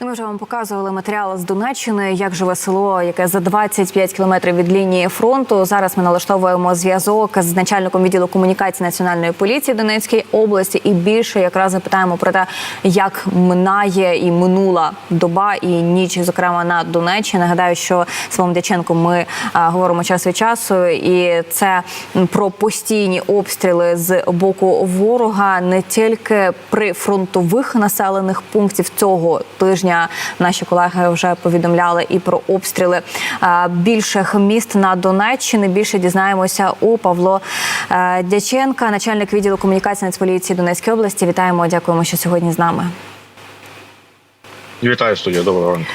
Ну, Ми вже вам показували матеріал з Донеччини, як живе село, яке за 25 кілометрів від лінії фронту. Зараз ми налаштовуємо зв'язок з начальником відділу комунікації національної поліції Донецької області. І більше якраз запитаємо про те, як минає і минула доба і ніч, зокрема на Донеччині. Нагадаю, що Павлом Дяченком ми а, говоримо час від часу, і це про постійні обстріли з боку ворога не тільки при фронтових населених пунктів цього тижня. Наші колеги вже повідомляли і про обстріли більших міст на Донеччині. Більше дізнаємося у Павло е, Дяченка, начальник відділу комунікації Нацполіції Донецької області. Вітаємо, дякуємо, що сьогодні з нами. Вітаю студія. Доброго ранку.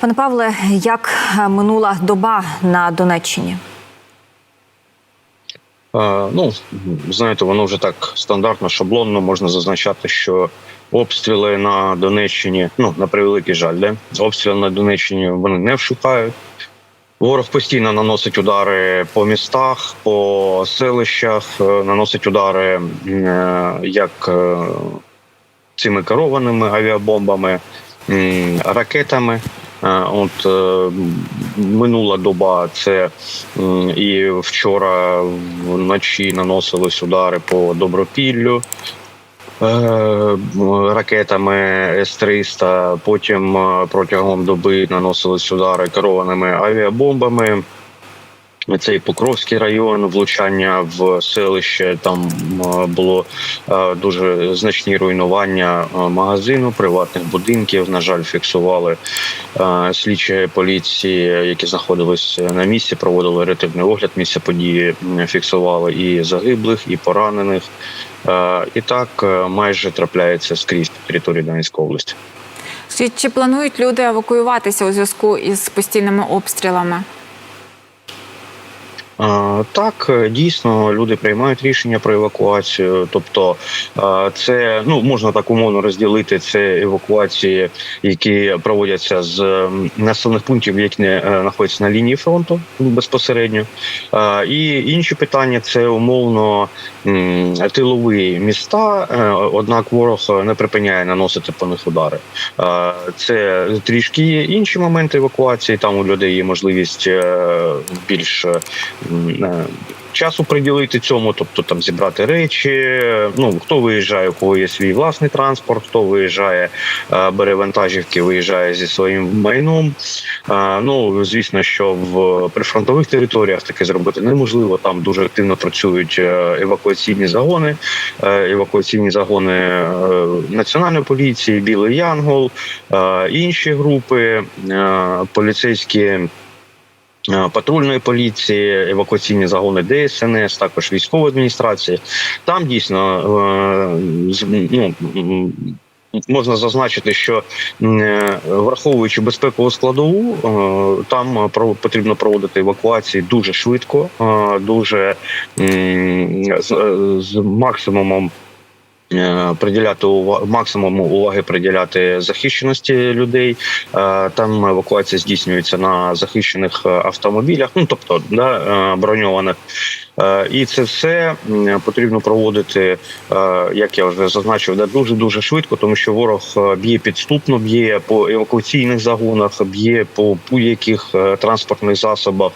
Пане Павле, як е, минула доба на Донеччині? Ну знаєте, воно вже так стандартно, шаблонно можна зазначати, що обстріли на Донеччині, ну на превеликий жаль, де обстріли на Донеччині вони не вшукають. Ворог постійно наносить удари по містах, по селищах, е, наносить удари е, як е, цими керованими авіабомбами, ракетами. Е, От е, минула доба, це і вчора вночі наносились удари по добропіллю. е, Ракетами С-300, потім протягом доби наносились удари керованими авіабомбами. Це і Покровський район, влучання в селище. Там було е, дуже значні руйнування е, магазину, приватних будинків. На жаль, фіксували е, слідчі поліції, які знаходились на місці, проводили ретивний огляд місця події, фіксували і загиблих, і поранених. І так майже трапляється скрізь території Донецької області. Чи планують люди евакуюватися у зв'язку із постійними обстрілами? Так, е, дійсно, люди приймають рішення про евакуацію. Тобто, це ну можна так умовно розділити це евакуації, які проводяться з населених пунктів, які не знаходяться на лінії фронту безпосередньо. І інші питання це умовно тилові міста. е, Однак ворог не припиняє наносити по них удари. Е, Це трішки є інші моменти евакуації. Там у людей є можливість е, більш е, е, часу приділити цьому, тобто там зібрати речі. Ну хто виїжджає, у кого є свій власний транспорт, хто виїжджає, е, бере вантажівки, виїжджає зі своїм майном. Е, Ну звісно, що в прифронтових територіях таке зробити неможливо. Там дуже активно працюють е, евакуаційні загони, евакуаційні загони національної поліції, Білий Янгол, інші групи поліцейські. Патрульної поліції, евакуаційні загони ДСНС, також військової адміністрації. Там дійсно е, ну, можна зазначити, що е, враховуючи безпекову складову, е, там потрібно проводити евакуації дуже швидко, дуже з максимумом. Е, Приділяти увагу, максимум уваги приділяти захищеності людей. Е, Там евакуація здійснюється на захищених е, автомобілях, ну тобто да, броньованих. Е, І це все потрібно проводити, е, як я вже зазначив, дуже дуже швидко, тому що ворог е, б'є підступно, б'є по евакуаційних загонах, б'є по будь-яких транспортних засобах.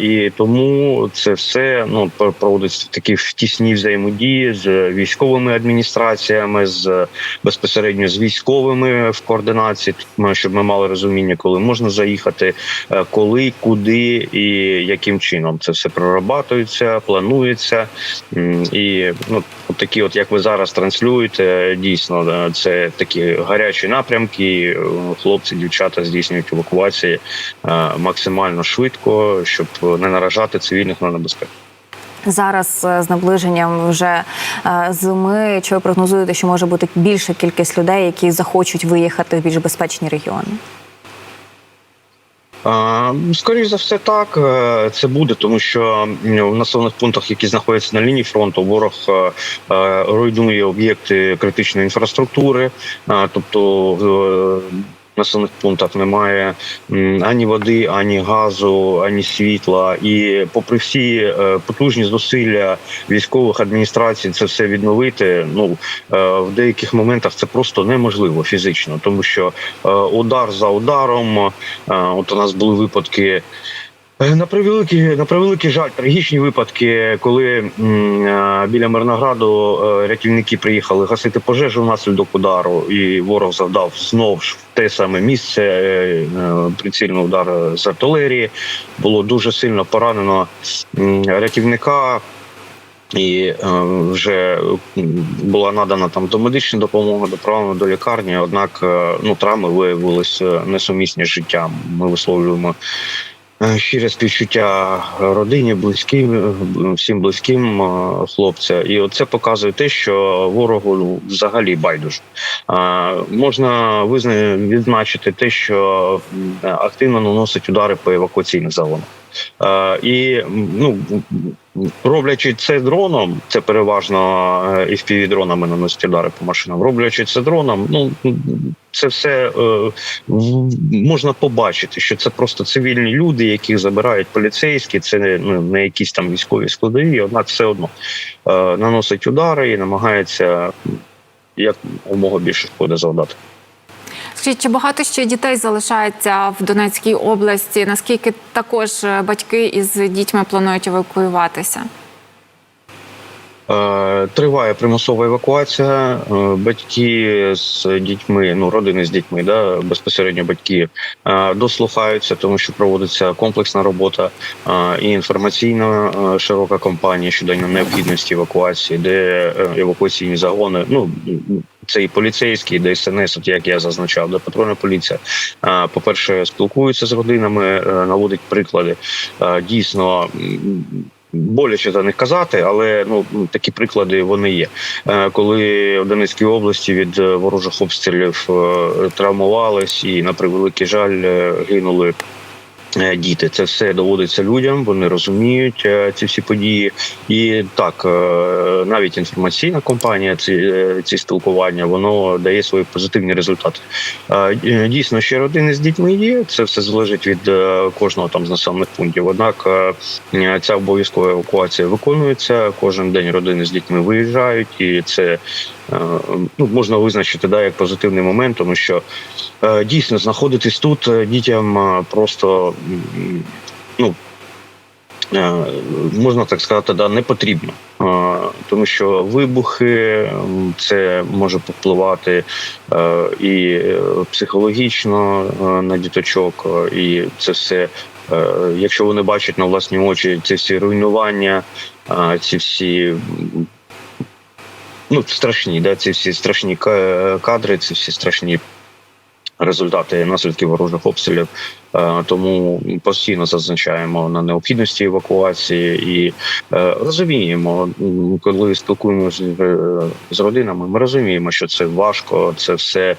І тому це все ну пр- проводиться такі в тісній взаємодії з військовими адміністраціями, з безпосередньо з військовими в координації, щоб ми мали розуміння, коли можна заїхати, коли, куди і яким чином це все прорабатується, планується. І ну такі, от як ви зараз транслюєте, дійсно це такі гарячі напрямки. Хлопці, дівчата здійснюють евакуації е, максимально швидко, щоб не наражати цивільних на небезпеку. Зараз е, з наближенням вже е, зими. Чи ви прогнозуєте, що може бути більша кількість людей, які захочуть виїхати в більш безпечні регіони? Скоріше за все, так е, це буде, тому що в населених пунктах, які знаходяться на лінії фронту, ворог е, е, руйнує об'єкти критичної інфраструктури, тобто. Населених пунктах немає ані води, ані газу, ані світла. І попри всі е, потужні зусилля військових адміністрацій це все відновити. Ну е, в деяких моментах це просто неможливо фізично, тому що е, удар за ударом. От у нас були випадки. Е, На превеликий, на превеликий жаль, трагічні випадки, коли е, біля Мирнограду е, рятівники приїхали гасити пожежу внаслідок удару, і ворог завдав знов ж в те саме місце прицільний удар з артилерії. Було дуже сильно поранено рятівника. І вже була надана там домедична допомога, доправлена до лікарні. Однак ну травми виявилися несумісні з життям. Ми висловлюємо щире співчуття родині, близьким, е, всім близьким е, хлопця. І оце показує те, що ворогу взагалі байдуже. Можна визна... відзначити те, що активно наносить удари по евакуаційних загонах. Е, І ну роблячи це дроном, це переважно fpv дронами наносять удари по машинам. Роблячи це дроном, ну це все е, можна побачити, що це просто цивільні люди, яких забирають поліцейські. Це не, ну, не якісь там військові складові, однак все одно е, наносить удари і намагається як умога більше шкоди завдати. Скажіть, чи багато ще дітей залишається в Донецькій області? Наскільки також е, батьки із дітьми планують евакуюватися? Е, Триває примусова евакуація. Е, Батьки з дітьми, ну родини з дітьми, да безпосередньо батьки дослухаються, тому що проводиться комплексна робота і інформаційна широка кампанія щодо необхідності евакуації, де евакуаційні загони. Ну це і поліцейські, і ДСНС, от як я зазначав, де патрульна поліція. е, По-перше, спілкуються з родинами, е, наводить приклади. Дійсно. боляче за них казати, але ну такі приклади вони є. Е, Коли в Донецькій області від е, ворожих обстрілів травмувались і на превеликий жаль гинули. Е, Діти, це все доводиться людям. Вони розуміють е, ці всі події, і так е, навіть інформаційна компанія, ці, ці спілкування, воно дає свої позитивні результати. Дійсно, ще родини з дітьми є. Це все залежить від кожного там з населених пунктів. Однак Ця обов'язкова евакуація виконується. Кожен день родини з дітьми виїжджають, і це ну, можна визначити да, як позитивний момент, тому що е, дійсно знаходитись тут е, дітям е, просто ну. е, Можна так сказати, да, не потрібно, Е, тому що вибухи це може попливати е, і е, психологічно е, на діточок, е, і це все Е, Якщо вони бачать на власні очі ці всі руйнування, ці всі ну, страшні, да, ці всі страшні кадри, ці всі страшні результати наслідків ворожих обстрілів. Е, Тому постійно зазначаємо на необхідності евакуації і е, розуміємо, коли спілкуємося з, е, родинами, ми розуміємо, що це важко, це все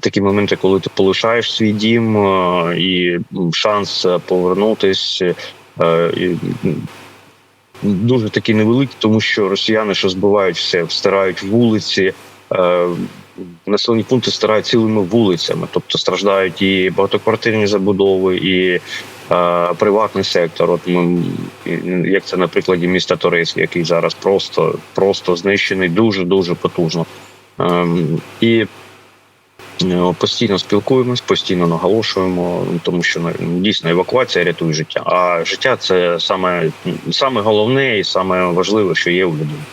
такі моменти, коли ти полишаєш свій дім і шанс е, повернутись. е, і, м, Дуже такі невеликі, тому що росіяни що збивають все, встирають вулиці, е, населені пункти стирають цілими вулицями, тобто страждають і багатоквартирні забудови, і е, приватний сектор. От ми, як це на прикладі міста Торецьк, який зараз просто, просто знищений дуже дуже потужно. Ем, і е, постійно спілкуємось, постійно наголошуємо, тому що ну, дійсно евакуація рятує життя. А життя це саме, саме головне і саме важливе, що є у людини.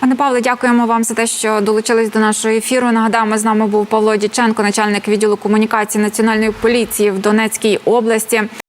Пане Павле, дякуємо вам за те, що долучились до нашого ефіру. Нагадаємо, з нами був Павло Діченко, начальник відділу комунікації національної поліції в Донецькій області.